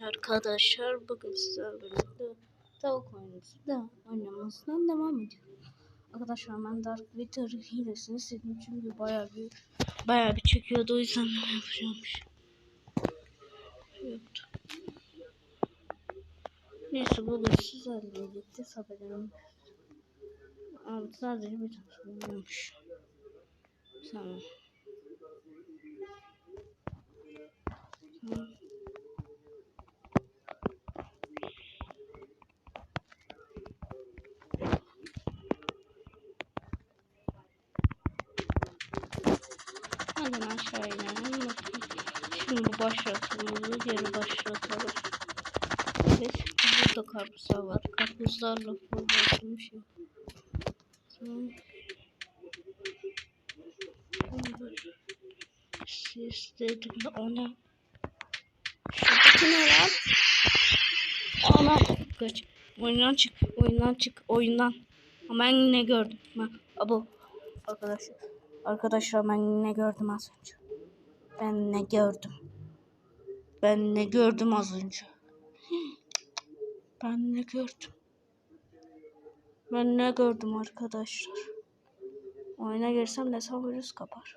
Arkadaşlar bugün sizlerle birlikte tavuk oyunumuzu da oynamasından devam ediyoruz. Arkadaşlar ben Dark Wither hilesini sildim çünkü bayağı bir bayağı bir çekiyordu o yüzden ne yapacağımmış. Yoktu. Neyse bugün sizlerle birlikte sabahlerim. Ama sadece bir tane oynuyormuş. Tamam. Tamam. Hadi aşağı inelim. Şimdi bu başlatmamızı geri başlatalım. Evet. Burada karpuzlar var. Karpuzlarla fırlatılmış ya. Tamam. Siz dedim de ona. Şuradaki ne lan? Ana. Kaç. Oyundan çık. Oyundan çık. Oyundan. Ama ben ne gördüm? Ben, abo. Arkadaşlar. Arkadaşlar ben ne gördüm az önce? Ben ne gördüm? Ben ne gördüm az önce? Ben ne gördüm? Ben ne gördüm arkadaşlar? Oyuna girsem de virüs kapar.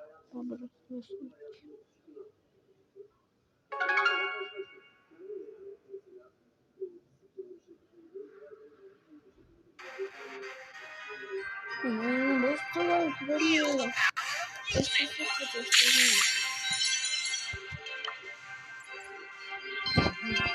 Eu sei por que eu.